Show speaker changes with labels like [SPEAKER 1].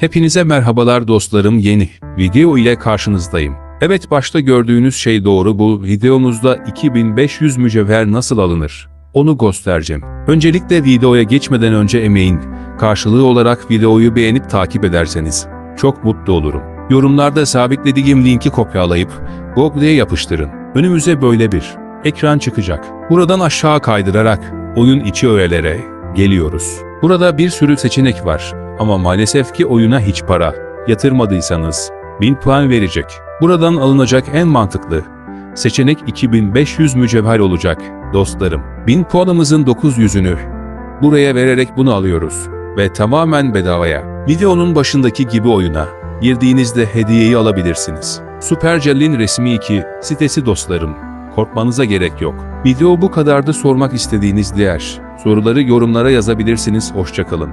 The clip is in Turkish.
[SPEAKER 1] Hepinize merhabalar dostlarım yeni video ile karşınızdayım. Evet başta gördüğünüz şey doğru bu videomuzda 2500 mücevher nasıl alınır? Onu göstereceğim. Öncelikle videoya geçmeden önce emeğin karşılığı olarak videoyu beğenip takip ederseniz çok mutlu olurum. Yorumlarda sabitlediğim linki kopyalayıp Google'ye yapıştırın. Önümüze böyle bir ekran çıkacak. Buradan aşağı kaydırarak oyun içi öğelere geliyoruz. Burada bir sürü seçenek var ama maalesef ki oyuna hiç para yatırmadıysanız 1000 puan verecek. Buradan alınacak en mantıklı seçenek 2500 mücevher olacak dostlarım. 1000 puanımızın 900'ünü buraya vererek bunu alıyoruz ve tamamen bedavaya. Videonun başındaki gibi oyuna girdiğinizde hediyeyi alabilirsiniz. Supercell'in resmi 2 sitesi dostlarım. Korkmanıza gerek yok. Video bu kadardı sormak istediğiniz diğer soruları yorumlara yazabilirsiniz. Hoşçakalın.